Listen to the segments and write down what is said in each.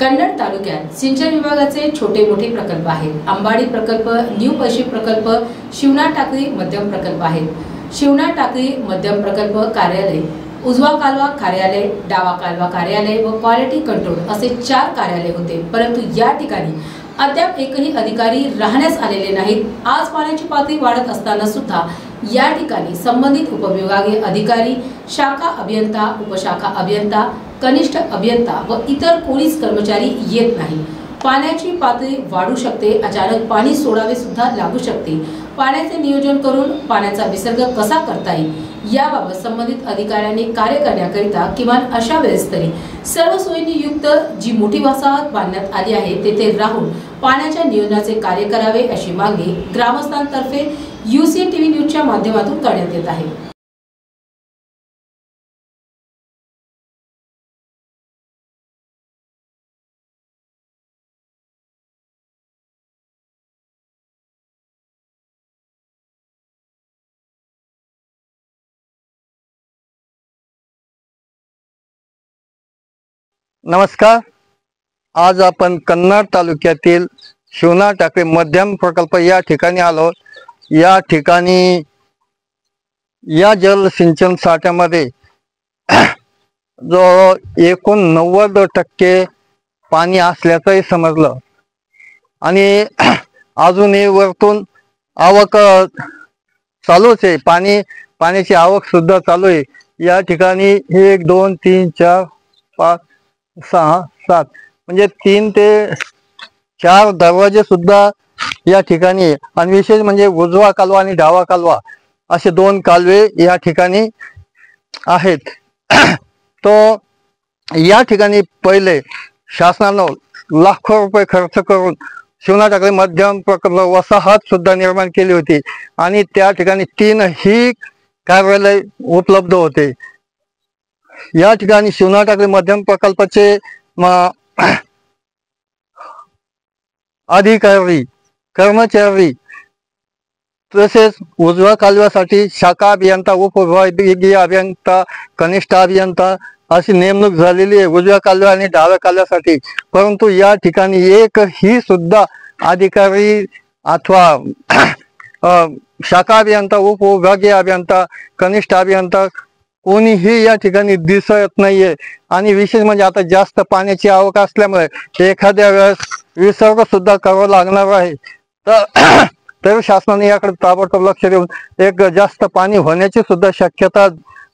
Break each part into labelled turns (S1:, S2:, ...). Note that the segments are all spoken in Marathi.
S1: कन्नड तालुक्यात सिंचन विभागाचे छोटे मोठे प्रकल्प आहेत. अंबाडी प्रकल्प न्यू पश्चिम प्रकल्प शिवना टाकळी मध्यम प्रकल्प आहेत. शिवना टाकळी मध्यम प्रकल्प कार्यालय उजवा कालवा कार्यालय डावा कालवा कार्यालय व क्वालिटी कंट्रोल असे चार कार्यालय होते. परंतु या ठिकाणी अद्याप एकही अधिकारी राहण्यास आलेले नाहीत. आज पाण्याची पातळी वाढत असताना सुद्धा या ठिकाणी संबंधित उपविभागीय अधिकारी शाखा अभियंता उपशाखा अभियंता कनिष्ठ अभियंता व इतर पोलीस कर्मचारी येत नाही. पाण्याची पातळी वाढू शकते अचानक पाणी सोडावे सुद्धा लागू शकते. पाण्याचे नियोजन करून पाण्याचा विसर्ग कसा करता येईल? याबाबत संबंधित अधिकाऱ्यांनी कार्य करण्याकरिता किमान अशा वेळेस तरी सर्व सोयींनी युक्त जी मोठी वसाहत बांधण्यात आली आहे तेथे राहून पाण्याच्या नियोजनाचे कार्य करावे अशी मागणी ग्रामस्थांतर्फे युसीएन टीव्ही न्यूजच्या माध्यमातून करण्यात येत आहे.
S2: नमस्कार. आज आपण कन्नड तालुक्यातील शिवना टाकळी मध्यम प्रकल्प या ठिकाणी आलो या ठिकाणी या जलसिंचन साठ्यामध्ये जो एकूण नव्वद टक्के पाणी असल्याचंही समजलं. आणि अजूनही वरतून आवक चालूच आहे. पाणी पाण्याची आवक सुद्धा चालू आहे. या ठिकाणी एक दोन तीन चार पाच सहा सात. म्हणजे तीन ते चार दरवाजे सुद्धा या ठिकाणी. आणि विशेष म्हणजे उजवा कालवा आणि डावा कालवा असे दोन कालवे या ठिकाणी आहेत. तो या ठिकाणी पहिले शासनानं लाखो रुपये खर्च करून शिवनाटाकडे मध्यम प्रकल्प वसाहत सुद्धा निर्माण केली होती. आणि त्या ठिकाणी तीनही कार्यालय उपलब्ध होते. या ठिकाणी शिवना ठाकरे मध्यम प्रकल्पाचे अधिकारी कर्मचारी तसेच उजव्या कालव्यासाठी शाखा अभियंता उपविभागीय अभियंता कनिष्ठ अभियंता अशी नेमणूक झालेली आहे. उजव्या कालव्या आणि डाव्या कालव्यासाठी परंतु या ठिकाणी एक ही सुद्धा अधिकारी अथवा शाखा अभियंता उपविभागीय अभियंता कनिष्ठ अभियंता कोणीही या ठिकाणी दिसत नाहीये. आणि विशेष म्हणजे आता जास्त पाण्याची आवक असल्यामुळे एखाद्या वेळेस विसर्ग सुद्धा करावा लागणार आहे. तर तर शासनाने याकडे ताबडतोब लक्ष देऊन एक जास्त पाणी होण्याची सुद्धा शक्यता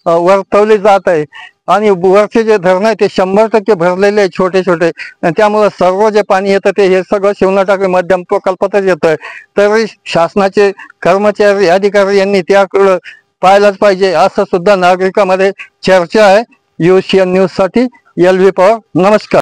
S2: वर्तवली जात आहे. आणि वरचे जे धरण आहे ते शंभर टक्के भरलेले आहे छोटे छोटे त्यामुळे सर्व जे पाणी येतं ते हे सगळं शिवनाटाक मध्यम प्रकल्पातच आहे तरी शासनाचे कर्मचारी अधिकारी यांनी त्याकडं पाहायलाच पाहिजे. असं सुद्धा नागरिकांमध्ये चर्चा आहे. युशियन न्यूजसाठी एल व्ही पवार नमस्कार.